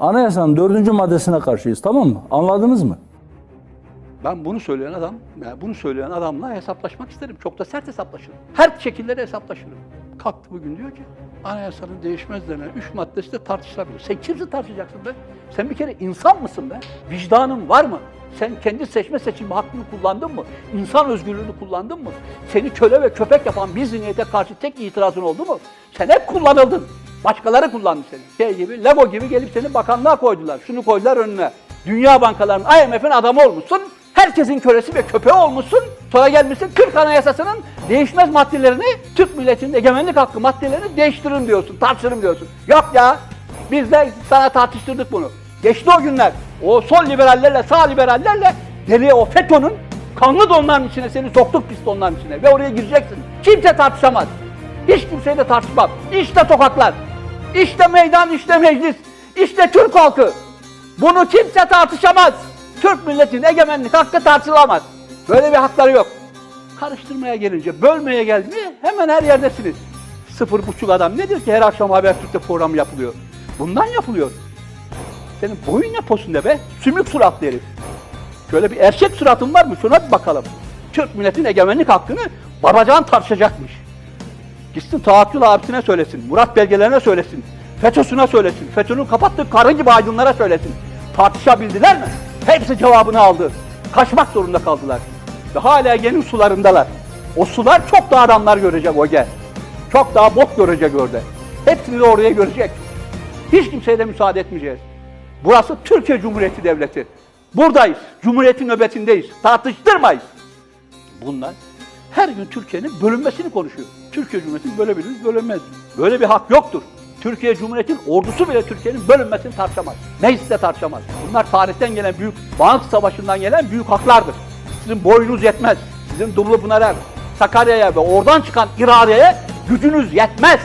Anayasanın dördüncü maddesine karşıyız tamam mı? Anladınız mı? Ben bunu söyleyen adam, yani bunu söyleyen adamla hesaplaşmak isterim. Çok da sert hesaplaşırım. Her şekilde de hesaplaşırım. Kalktı bugün diyor ki anayasanın değişmez denen üç maddesi de tartışılabilir. Sen kimsin tartışacaksın be? Sen bir kere insan mısın be? Vicdanın var mı? Sen kendi seçme seçilme hakkını kullandın mı? İnsan özgürlüğünü kullandın mı? Seni köle ve köpek yapan bir zihniyete karşı tek itirazın oldu mu? Sen hep kullanıldın. Başkaları kullandı seni. Şey gibi, Lego gibi gelip seni bakanlığa koydular. Şunu koydular önüne. Dünya bankalarının, IMF'in adamı olmuşsun. Herkesin kölesi ve köpeği olmuşsun. Sonra gelmişsin 40 Anayasası'nın değişmez maddelerini, Türk milletinin egemenlik hakkı maddelerini değiştirin diyorsun, tartışırım diyorsun. Yok ya, biz de sana tartıştırdık bunu. Geçti o günler. O sol liberallerle, sağ liberallerle deli o FETÖ'nün kanlı donların içine seni soktuk pis donların içine ve oraya gireceksin. Kimse tartışamaz. Hiç kimseyle tartışmam. İşte sokaklar, işte meydan, işte meclis, işte Türk halkı. Bunu kimse tartışamaz. Türk milletinin egemenlik hakkı tartışılamaz. Böyle bir hakları yok. Karıştırmaya gelince, bölmeye geldi mi hemen her yerdesiniz. Sıfır buçuk adam nedir ki her akşam Habertürk'te program yapılıyor? Bundan yapılıyor. Senin boyun ne posunda be? Sümük suratlı herif. Şöyle bir erkek suratın var mı? Şuna bir bakalım. Türk milletin egemenlik hakkını babacan tartışacakmış. Gitsin Tahakkül abisine söylesin, Murat belgelerine söylesin, FETÖ'süne söylesin, FETÖ'nün kapattığı karı gibi aydınlara söylesin. Tartışabildiler mi? Hepsi cevabını aldı. Kaçmak zorunda kaldılar. Ve hala yeni sularındalar. O sular çok daha adamlar görecek o gel. Çok daha bok görecek orada. Hepsini de oraya görecek. Hiç kimseye de müsaade etmeyeceğiz. Burası Türkiye Cumhuriyeti Devleti. Buradayız. Cumhuriyetin nöbetindeyiz. Tartıştırmayız. Bunlar her gün Türkiye'nin bölünmesini konuşuyor. Türkiye Cumhuriyeti'nin bölebiliriz, bölünmez. Böyle bir hak yoktur. Türkiye Cumhuriyeti'nin ordusu bile Türkiye'nin bölünmesini tartışamaz. Mecliste tartışamaz. Bunlar tarihten gelen büyük, bağımsız savaşından gelen büyük haklardır. Sizin boyunuz yetmez. Sizin Dumlupınar'a, Sakarya'ya ve oradan çıkan iradeye gücünüz yetmez.